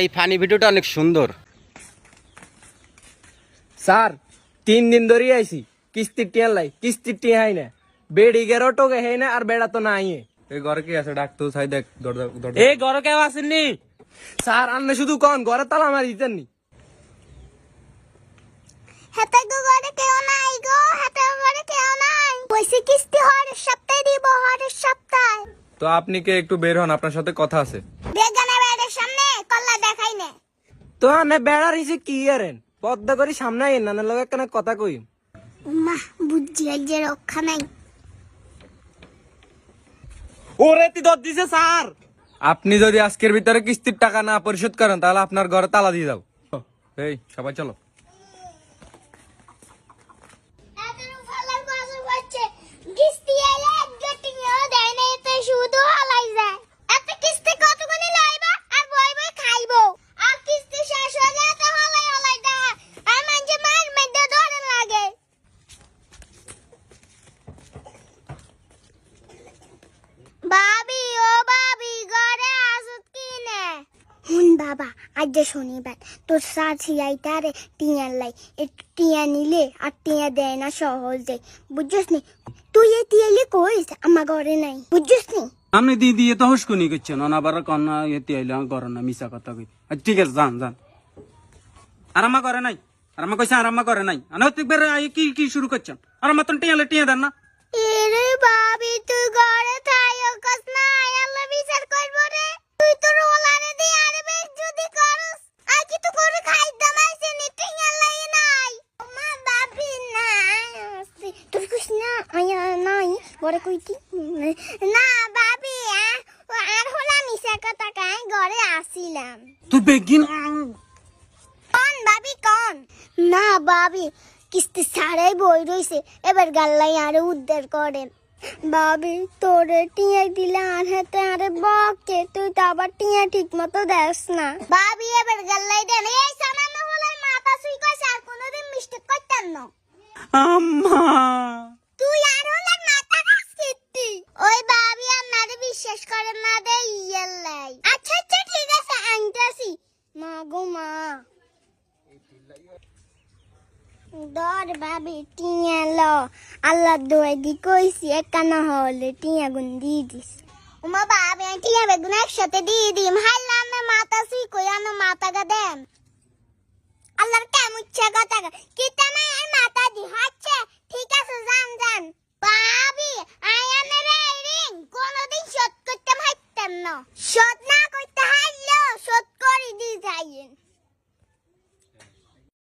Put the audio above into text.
এই ফানি ভিডিওটা অনেক সুন্দর। স্যার তিন দিন ধরে আইছি। কিস্তির টিয়া লাই কিস্তির টিয়া হাই না বেড়ি গেরো টোকে হেই না আর বেড়া তো নাই। এই ঘরে কি আছে? ডাক তো সাই দেখ দরজা দরজা। এই ঘরে কেউ আসেননি? স্যার আপনি শুধু কন ঘরে তালা মারি দিতেন নি হাতে গো ঘরে কেউ নাই গো হাতে ঘরে কেউ নাই। পয়সা কিস্তি হরের সপ্তাহে দিব হরের সপ্তাহে। তো আপনি কে? একটু বের হন আপনার সাথে কথা আছে। কল্লা দেখাই নে। তো আনে বেড়ার হিসে কি আরেন? পদ্মা করি সামনে আইন না একখানে কথা কই মা বুঝছি যে রক্ষা নাই। ওরে তুই দর দিছে স্যার। আপনি যদি আজকের ভিতরে কিস্তির টাকা না পরিশোধ করেন তাহলে আপনার ঘরে তালা দিয়ে দাও এই সবাই চলো এতরু ফালার বাজু বাচ্চে কিস্তি আইলে এক গটিও দেয় না এতে শুধু হালাই যায় এত কিস্তি কতগুনি লাইবা আর বই বই খাইবো আর কিস্তি শেষ হয়ে যায় তো হালাই হালাই দা আর মাঝে মার মধ্যে ধরে লাগে বাবি ও বাবি ঘরে আসুত কি নে হুন বাবা আজ যে শনিবার তোর সাথী আইতারে টিয়া লাই। একটু টিয়া নিলে আর টিয়া দেয় না সহজে। বুঝছিস নি? তুই এ টিয়ালে কইস আমার ঘরে নাই। বুঝছিস নি? আপনি দি দিয়ে তো হুসকুনি করছেন অনাবার কন্যা এতে আইলে করো না মিশা কথা কই। আচ্ছা, ঠিক আছে যান যান। আর আমা করে নাই। আর আমা কইছে আর আমা করে নাই। আনতিকবার কি কি শুরু করছেন? আর আমার তো টিয়ালে টিয়া দেন না। এরে বাবি তুই ঘরে কইতি? না বাবি আর হলা মিশা কথা কাই ঘরে আসিলাম। তুই বেগিন। কোন ভাবি কোন? না ভাবি কিস্তি ছাড়াই বই রইছে এবার গাল্লাই আরে উদ্ধার করেন ভাবি তোরে টিয়া দিলে আর হাতে আরে বকে তুই তো আবার টিয়া ঠিক মতো দেস না। ভাবি এবার গাল্লাই দেন। এই সামান্য হলে মাথা সুই কইছে আর কোনোদিন মিস্টেক করতেন না। আম্মা তুই আর হলে মাথা কাজ করতি ওই ভাবি আমারে বিশ্বাস করে না দে ইয়াল্লাই আচ্ছা আচ্ছা ঠিক আছে আনতাছি মা গো মা দর ভাবি, টিয়া ল। আল্লাহ দোয়াই দি কইছি, একানা হলে টিয়া গুন দি দিস। উমা ভাবি টিয়া বেগুন একসাথে দিয়ে দিম। হাইলা আমার মাথা সুই কই আমার মাথা গা দেন। আল্লাহর কেমন ইচ্ছা কথা কিতা না আর মাথা দি হচ্ছে? ঠিক আছে, যান যান। ভাবি আয়ানের এই রিং কোনদিন শোধ করতে হাইতাম না। শোধ না করতে হাইলেও শোধ করে দি যাইয়েন।